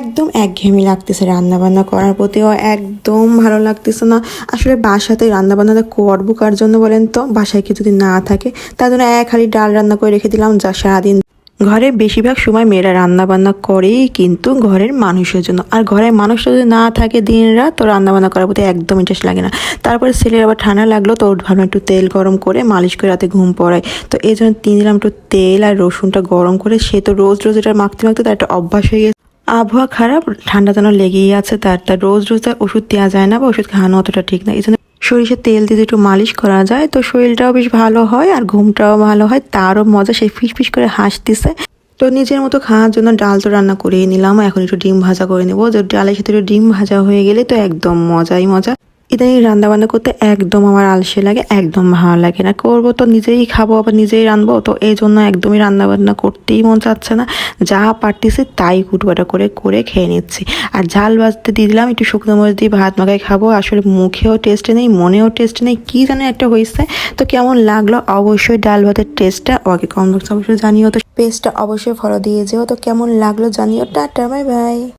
একদম একঘেয়েমি লাগতেছে রান্নাবান্না করার প্রতিও, একদম ভালো লাগতেছে না। আসলে বাসাতে রান্না বান্নাটা করব কার জন্য বলেন তো? বাসায় কেউ যদি না থাকে, তার জন্য এক হাঁড়ি ডাল রান্না করে রেখে দিলাম যা সারাদিন। ঘরের বেশিরভাগ সময় মেয়েরা রান্নাবান্না করেই কিন্তু ঘরের মানুষের জন্য। আর ঘরের মানুষ যদি না থাকে দিন রাত তো রান্নাবান্না করার প্রতি একদম ইন্টারেস্ট লাগে না। তারপরে ছেলের আবার ঠান্ডা লাগল, তো ভাবলাম একটু তেল গরম করে মালিশ করে রাতে ঘুম পড়ায় তো এই জন্য তিন দিলাম একটু তেল আর রসুনটা গরম করে, সে তো রোজ রোজ এটা মাখতে মাখতে তার একটা অভ্যাস হয়ে গেছে। আবহাওয়া খারাপ, ঠান্ডা যেন লেগেই আছে তার তার রোজ রোজ তার ওষুধ দেওয়া যায় না বা ওষুধ খাওয়ানো অতটা ঠিক না। এই জন্য সরিষার তেল দিয়ে একটু মালিশ করা যায়, তো শরীরটাও বেশ ভালো হয় আর ঘুমটাও ভালো হয়, তারও মজা সে ফিস ফিস করে হাসতেছে। তো নিজের মতো খাওয়ার জন্য ডাল তো রান্না করেই নিলাম, এখন একটু ডিম ভাজা করে নেব। ডালের সাথে একটু ডিম ভাজা হয়ে গেলে তো একদম মজাই মজা। ইদানিং রান্না বান্না করতে একদম আমার আলসে লাগে, একদম ভালো লাগে না। করব তো নিজেই খাব, আবার নিজেই রানবো তো এই জন্য একদমই রান্না বান্না করতেই মন চাচ্ছে না। যা পারতেছি তাই কুটবাটা করে করে খেয়ে নিচ্ছি। আর ঝাল ভাজতে দিয়ে দিলাম, একটু শুকনো মরিচ দিয়ে ভাত মাখায় খাব। আসলে মুখেও টেস্ট নেই, মনেও টেস্ট নেই, কী জানে একটা হয়েছে। তো কেমন লাগল? অবশ্যই ডাল ভাতের টেস্টটা ওকে কম অবশ্যই জানিও। তো পেস্টটা অবশ্যই ফলো দিয়ে যেও। তো কেমন লাগল জানিও। Tata bye bye